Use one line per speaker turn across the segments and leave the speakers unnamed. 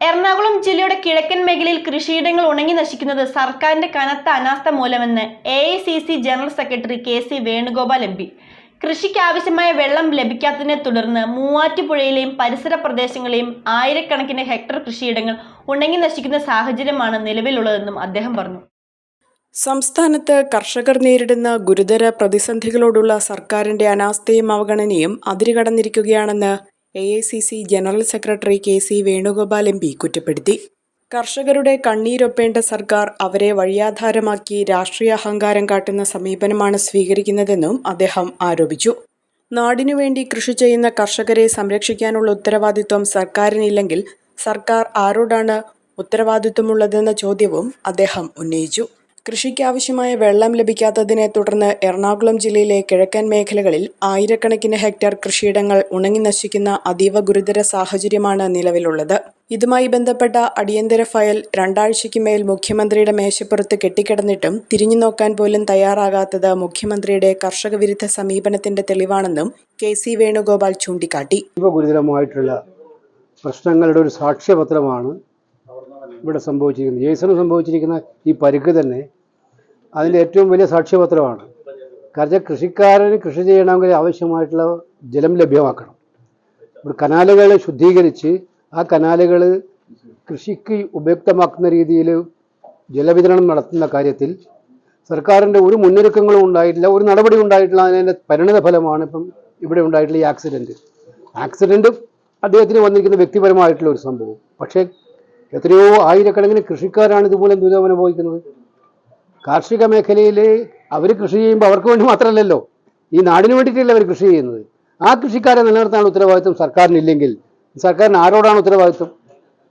എറണാകുളം ജില്ലയുടെ കിഴക്കൻ മേഖലയിൽ കൃഷിയിടങ്ങൾ ഉണങ്ങി നശിക്കുന്നത് സർക്കാരിന്റെ കനത്ത അനാസ്ഥ മൂലമെന്ന് A general secretary K C Venugopal M P. വെള്ളം ലഭിക്കാത്തതിനെ തുടർന്ന് മൂവാറ്റുപുഴയിലെയും പരിസര പ്രദേശങ്ങളെയും ആയിരക്കണക്കിന് ഹെക്ടർ കൃഷിയിടങ്ങൾ ഉണങ്ങി നശിക്കുന്ന സാഹചര്യമാണ് നിലവിലുള്ളതെന്നും അദ്ദേഹം പറഞ്ഞു.
സംസ്ഥാനത്ത് കർഷകർ നേരിടുന്ന ഗുരുതര പ്രതിസന്ധികളോടുള്ള സർക്കാരിന്റെ അനാസ്ഥയും അവഗണനയും അതിരുകടന്നിരിക്കുകയാണെന്ന് A I C C general secretary K C Venugopal M P കുറ്റപ്പെടുത്തി. കർഷകരുടെ കണ്ണീരൊപ്പേണ്ട സർക്കാർ അവരെ വഴിയാധാരമാക്കി രാഷ്ട്രീയ അഹങ്കാരം കാട്ടുന്ന സമീപനമാണ് സ്വീകരിക്കുന്നതെന്നും അദ്ദേഹം ആരോപിച്ചു. നാടിനുവേണ്ടി കൃഷി ചെയ്യുന്ന കർഷകരെ സംരക്ഷിക്കാനുള്ള ഉത്തരവാദിത്വം സർക്കാരിനില്ലെങ്കിൽ സർക്കാർ ആരോടാണ് ഉത്തരവാദിത്വമുള്ളതെന്ന ചോദ്യവും അദ്ദേഹം ഉന്നയിച്ചു. കൃഷിക്കാവശ്യമായ വെള്ളം ലഭിക്കാത്തതിനെ തുടർന്ന് എറണാകുളം ജില്ലയിലെ കിഴക്കൻ മേഖലകളിൽ ആയിരക്കണക്കിന് ഹെക്ടർ കൃഷിയിടങ്ങൾ ഉണങ്ങി നശിക്കുന്ന അതീവ ഗുരുതര സാഹചര്യമാണ് നിലവിലുള്ളത്. ഇതുമായി ബന്ധപ്പെട്ട അടിയന്തര ഫയൽ രണ്ടാഴ്ചയ്ക്ക് മേൽ മുഖ്യമന്ത്രിയുടെ മേശപ്പുറത്ത് കെട്ടിക്കിടന്നിട്ടും തിരിഞ്ഞു നോക്കാൻ പോലും തയ്യാറാകാത്തത് മുഖ്യമന്ത്രിയുടെ കർഷക വിരുദ്ധ സമീപനത്തിന്റെ തെളിവാണെന്നും കെ സി വേണുഗോപാൽ ചൂണ്ടിക്കാട്ടി.
ഗുരുതരമായിട്ടുള്ള പ്രശ്നങ്ങളുടെ ഒരു സാക്ഷ്യപത്രമാണ് ഇവിടെ സംഭവിച്ചിരിക്കുന്നത്. ജെയ്സണ് സംഭവിച്ചിരിക്കുന്ന ഈ പരിക്ക് തന്നെ അതിന്റെ ഏറ്റവും വലിയ സാക്ഷ്യപത്രമാണ്. കാരണം കൃഷിക്കാരന് കൃഷി ചെയ്യണമെങ്കിൽ ആവശ്യമായിട്ടുള്ള ജലം ലഭ്യമാക്കണം. ഇവിടെ കനാലുകൾ ശുദ്ധീകരിച്ച് ആ കനാലുകൾ കൃഷിക്ക് ഉപയുക്തമാക്കുന്ന രീതിയിൽ ജലവിതരണം നടത്തുന്ന കാര്യത്തിൽ സർക്കാരിന്റെ ഒരു മുന്നൊരുക്കങ്ങളും ഉണ്ടായിട്ടില്ല ഒരു നടപടി ഉണ്ടായിട്ടില്ല. അതിന്റെ പരിണിത ഫലമാണ് ഇപ്പം ഇവിടെ ഉണ്ടായിട്ടുള്ള ഈ ആക്സിഡന്റ്. ആക്സിഡന്റ് അദ്ദേഹത്തിന് വന്നിരിക്കുന്ന വ്യക്തിപരമായിട്ടുള്ള ഒരു സംഭവം. പക്ഷേ എത്രയോ ആയിരക്കണക്കിന് കൃഷിക്കാരാണ് ഇതുപോലെ ദുരിതം അനുഭവിക്കുന്നത്. കാർഷിക മേഖലയിൽ അവർ കൃഷി ചെയ്യുമ്പോൾ അവർക്ക് വേണ്ടി മാത്രമല്ലല്ലോ ഈ നാടിന് വേണ്ടിയിട്ടല്ലേ അവർ കൃഷി ചെയ്യുന്നത്. ആ കൃഷിക്കാരെ നിലനിർത്താനുള്ള ഉത്തരവാദിത്വം സർക്കാരിനില്ലെങ്കിൽ സർക്കാരിന് ആരോടാണ് ഉത്തരവാദിത്വം?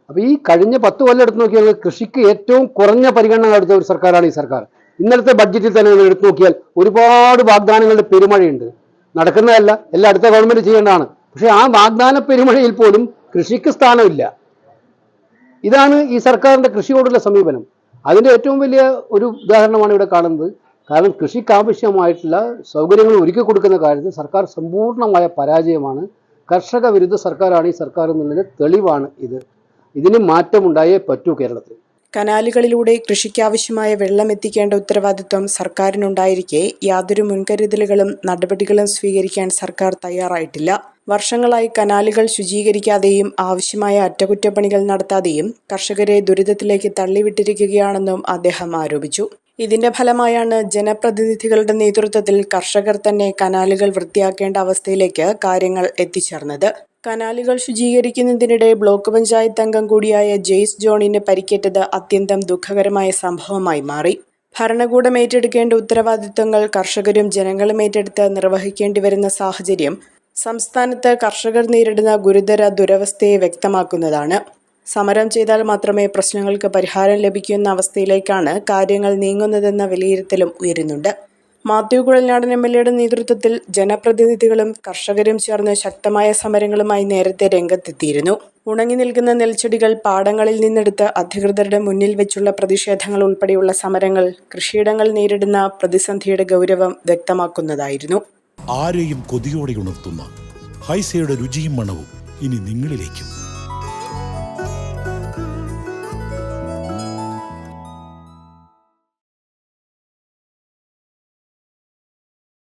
അപ്പോൾ ഈ കഴിഞ്ഞ പത്ത് കൊല്ലം എടുത്ത് നോക്കിയാൽ കൃഷിക്ക് ഏറ്റവും കുറഞ്ഞ പരിഗണന നടത്തിയ ഒരു സർക്കാരാണ് ഈ സർക്കാർ. ഇന്നലത്തെ ബഡ്ജറ്റിൽ തന്നെ നിങ്ങൾ എടുത്തു നോക്കിയാൽ ഒരുപാട് വാഗ്ദാനങ്ങളുടെ പെരുമഴയുണ്ട്. നടക്കുന്നതല്ല എല്ലാം അടുത്ത ഗവൺമെന്റ് ചെയ്യേണ്ടതാണ്. പക്ഷേ ആ വാഗ്ദാന പെരുമഴയിൽ പോലും കൃഷിക്ക് സ്ഥാനമില്ല. ഇതാണ് ഈ സർക്കാരിന്റെ കൃഷിയോടുള്ള സമീപനം. അതിന്റെ ഏറ്റവും വലിയ ഒരു ഉദാഹരണമാണ് ഇവിടെ കാണുന്നത്. കാരണം കൃഷിക്ക് ആവശ്യമായിട്ടുള്ള സൗകര്യങ്ങൾ ഒരുക്കി കൊടുക്കുന്ന കാര്യത്തിൽ സർക്കാർ സമ്പൂർണമായ പരാജയമാണ്. കർഷക വിരുദ്ധ സർക്കാരാണ് ഈ സർക്കാർ എന്നുള്ളതിന് തെളിവാണ് ഇത്. ഇതിന് മാറ്റമുണ്ടായേ പറ്റൂ കേരളത്തിൽ.
കനാലുകളിലൂടെ കൃഷിക്കാവശ്യമായ വെള്ളം എത്തിക്കേണ്ട ഉത്തരവാദിത്വം സർക്കാരിനുണ്ടായിരിക്കെ. യാതൊരു മുൻകരുതലുകളും നടപടികളും സ്വീകരിക്കാൻ സർക്കാർ തയ്യാറായിട്ടില്ല. വർഷങ്ങളായി കനാലുകൾ ശുചീകരിക്കാതെയും ആവശ്യമായ അറ്റകുറ്റപ്പണികൾ നടത്താതെയും കർഷകരെ ദുരിതത്തിലേക്ക് തള്ളിവിട്ടിരിക്കുകയാണെന്നും അദ്ദേഹം ആരോപിച്ചു. ഇതിന്റെ ഫലമായാണ് ജനപ്രതിനിധികളുടെ നേതൃത്വത്തിൽ കർഷകർ തന്നെ കനാലുകൾ വൃത്തിയാക്കേണ്ട അവസ്ഥയിലേക്ക് കാര്യങ്ങൾ എത്തിച്ചേർന്നത്. കനാലുകൾ ശുചീകരിക്കുന്നതിനിടെ ബ്ലോക്ക് പഞ്ചായത്ത് അംഗം കൂടിയായ ജെയ്സ് ജോണിന് പരിക്കേറ്റത് അത്യന്തം ദുഃഖകരമായ സംഭവമായി മാറി. ഭരണകൂടം ഏറ്റെടുക്കേണ്ട ഉത്തരവാദിത്വങ്ങൾ കർഷകരും ജനങ്ങളും ഏറ്റെടുത്ത് നിർവഹിക്കേണ്ടി വരുന്ന സാഹചര്യം സംസ്ഥാനത്ത് കർഷകർ നേരിടുന്ന ഗുരുതര ദുരവസ്ഥയെ വ്യക്തമാക്കുന്നതാണ്. സമരം ചെയ്താൽ മാത്രമേ പ്രശ്നങ്ങൾക്ക് പരിഹാരം ലഭിക്കുന്ന അവസ്ഥയിലേക്കാണ് കാര്യങ്ങൾ നീങ്ങുന്നതെന്ന വിലയിരുത്തലും ഉയരുന്നുണ്ട്. മാത്യു കുഴൽനാടൻ എം എൽ എയുടെ നേതൃത്വത്തിൽ ജനപ്രതിനിധികളും കർഷകരും ചേർന്ന് ശക്തമായ സമരങ്ങളുമായി നേരത്തെ രംഗത്തെത്തിയിരുന്നു. ഉണങ്ങി നിൽക്കുന്ന നെൽച്ചെടികൾ പാടങ്ങളിൽ നിന്നെടുത്ത് അധികൃതരുടെ മുന്നിൽ വെച്ചുള്ള പ്രതിഷേധങ്ങൾ ഉൾപ്പെടെയുള്ള സമരങ്ങൾ കൃഷിയിടങ്ങൾ നേരിടുന്ന പ്രതിസന്ധിയുടെ ഗൗരവം വ്യക്തമാക്കുന്നതായിരുന്നു.
ആരെയും കൊതിയോടെ ഉണർത്തുന്ന ഹൈസയുടെ രുചിയും മണവും ഇനി നിങ്ങളിലേക്കും.